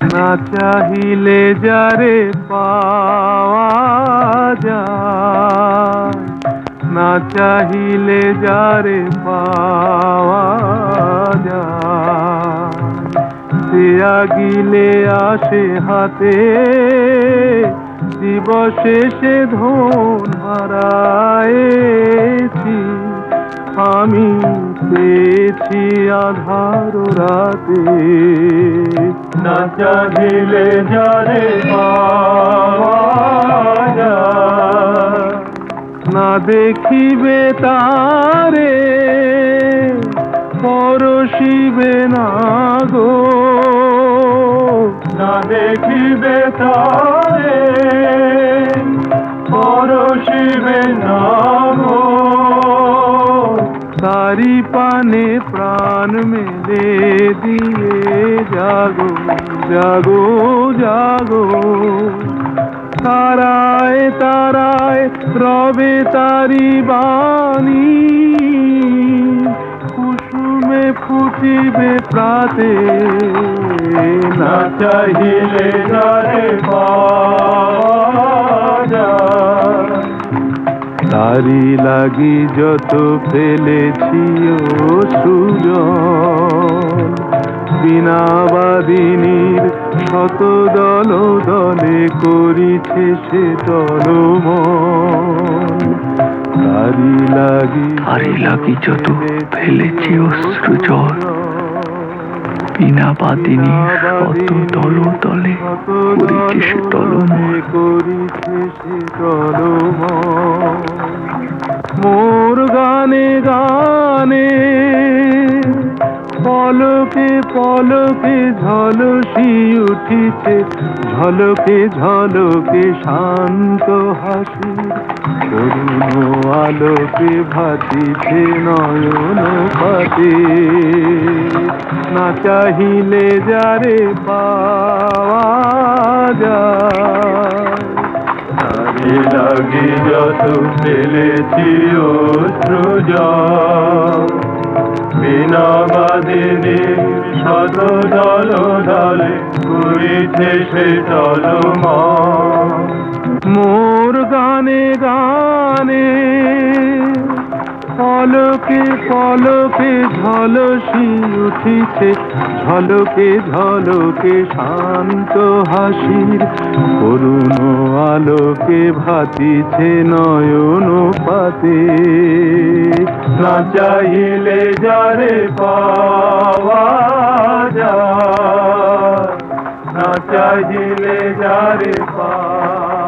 না চাহিলে যারে পাওয়া যায়, না চাহিলে যারে পাওয়া যায়। সে আগিলে আসে হাতে, দিবসে সে ধন হারায়েছি, আমি পেয়েছি আধার রাতে। না চাহিলে যারে না দেখিবে তারে, পরশিবে না গো। না দেখিবে তারে, পরশিবে না তারি পানে প্রাণ মেলে দিয়ে জাগো জাগো জাগো তারায় তারায় রবে তারি বাণী কুসুমে ফুটিবে প্রাতে না চাহিলে যারে পাওয়া তারি লাগি যত ফেলেছি ও সুজন। বিনাবাদিনীর শত দল দলে করিছে সে দলমন তারি লাগি তারি লাগি যত ফেলেছি অশ্রু জল, বিনা বাদিনী শত দল দলে করিছে সে দলমন। করিছে সে দলমন পলকে পলকে ঝলসি উঠিছে, ঝলকে ঝলকে শান্ত হাসি। করুণ আলোকে ভাতিছে নয়ন পাতে না চাহিলে যারে পাওয়া যায়। লাগে যত ফেলেছি অশ্রুজ বিনা বাদিনী শত দল দলে করিছে সে চলম। মোর গানে গানে পলকে পলকে ঝলসি উঠিছে ঝলকে ঝলকে শান্ত হাসির করুণ আলোকে ভাতিছে নয়ন পাতে। না চাইলে যারে পাওয়া যায়, না চাহিলে যারে পাওয়া